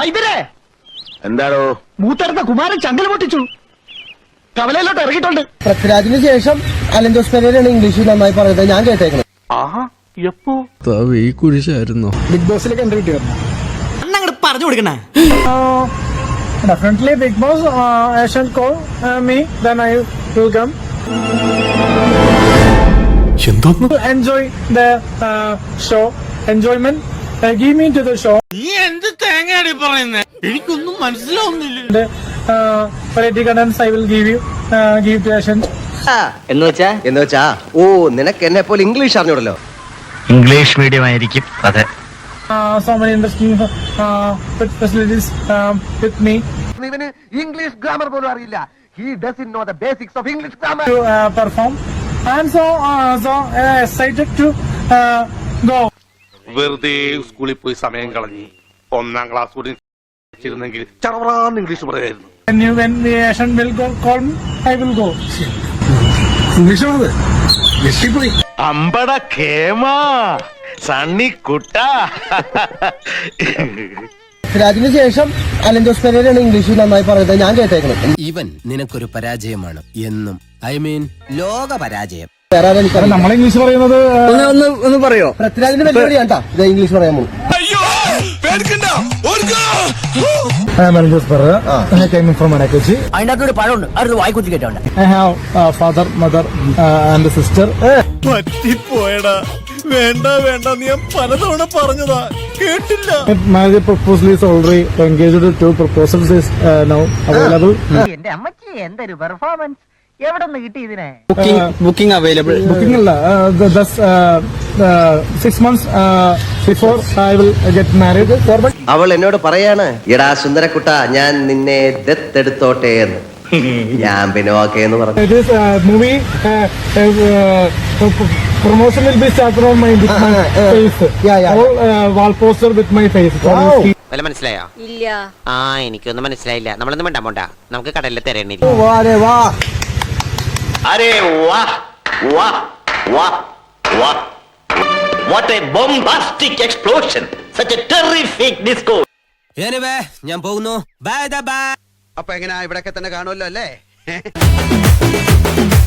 വൈദ്യരെ എന്താണോ മൂത്തടുത്ത കുമാരൻ ചങ്കൽ പൊട്ടിച്ചു. കവലയിലോട്ട് ഇറങ്ങിയിട്ടുണ്ട്. പൃഥ്വിരാജിന് ശേഷം അലൻ ജോസ് ഇംഗ്ലീഷിൽ ഇംഗ്ലീഷ് നന്നായി പറയുന്നത് ഞാൻ കേട്ടേക്കുന്നത് ഈ കുരിശായിരുന്നോ. ബിഗ് ബോസിലേക്ക് എൻട്രി കിട്ടിയായിരുന്നു അന്നങ്ങോട്ട് പറഞ്ഞു കൊടുക്കണേ. Definitely Bigg Boss Asian call me then I will come enjoy the show enjoyment നീ എന്ത് തേങ്ങയാടി പറയുന്നേ? എനിക്കൊന്നും മനസ്സിലാവുന്നില്ല. Contents I will give you give patience എന്ന് വെച്ചാ? എന്ന് വെച്ചാ? ഓ നിനക്ക് എന്നെ പോലെ ഇംഗ്ലീഷ് അറിഞ്ഞൂടല്ലോ. ഇംഗ്ലീഷ് മീഡിയം ആയിരിക്കും. അതെ. So many interesting facilities with me ഇവന് ഇംഗ്ലീഷ് ഗ്രാമർ പോലും അറിയില്ല. He does know the basics of English grammar to perform I am so so excited to excited to uh, go. വെറുതെ സ്കൂളിൽ പോയി സമയം കളഞ്ഞ് ഒന്നാം ക്ലാസ് കൂടി ചറവറാന്ന് ഇംഗ്ലീഷ് പറയായിരുന്നു. When you when the Asian will go call me, I will go. അമ്പട കേമാ സണ്ണി കുട്ട. പൃഥ്വിരാജിന് ശേഷം അലൻ ജോസ് പെരേരയാണ് ഇംഗ്ലീഷ് നന്നായി പറയുന്നത് ഞാൻ കേട്ടേക്കുന്നത് ഇവൻ നിനക്കൊരു പരാജയമാണ്. എന്നും ഐ മീൻ ലോക പരാജയം. വേറെ നമ്മൾ ഇംഗ്ലീഷ് പറയുന്നത് ഒന്ന് ഒന്ന് പറയോ? പൃഥ്വിരാജിന്റെ വെല്ലുവിളിയാണ് കേട്ടാ ഇത് ഇംഗ്ലീഷ് പറയാൻ പോകും I came from Marakechi. അതിനകത്ത് ഒരു പഴമുണ്ട്. അത് വായിക്കുത്തി കേട്ടോണ്ട് father, mother, uh, and a sister. പറ്റിപ്പോയടാ. വേണ്ട വേണ്ട നീ ഞാൻ പലതവണ പറഞ്ഞതാ കേട്ടില്ല Marriage proposal is already engaged. Two proposals is now available. എന്റെ അമ്മച്ചി എന്തൊരു പെർഫോമൻസ് എവിടെ നിന്ന് കിട്ടി ഇതിനെ ബുക്കിംഗ് ബുക്കിംഗ് അവൈലബിൾ ബുക്കിംഗ് അല്ല six months before I will get months before I will get married. അവൾ എന്നോട് പറയാണ് എടാ സുന്ദരക്കുട്ട ഞാൻ നിന്നെ ദത്തെടുത്തോട്ടെ എന്ന് ഞാൻ പിന്നെ ഓക്കെ എന്ന് പറഞ്ഞു It is movie promotion will be started on my with my face. yeah, yeah. All wall poster with my face. So Wow. you see- വല്ല മനസ്സിലായോ? ഇല്ല. ആ എനിക്കൊന്നും മനസ്സിലായില്ല. നമ്മളൊന്നും വേണ്ട പോണ്ട. നമുക്ക് കടലിൽ തെരയണില്ല വാ രെ വാ. അരേ വാ വാ വാ വാ. What a bombastic explosion such a terrific disco ഞാൻ പോകുന്നു. ബൈ ബൈ അപ്പൊ എങ്ങനെ ഇവിടെ തന്നെ കാണുമല്ലോ അല്ലേ?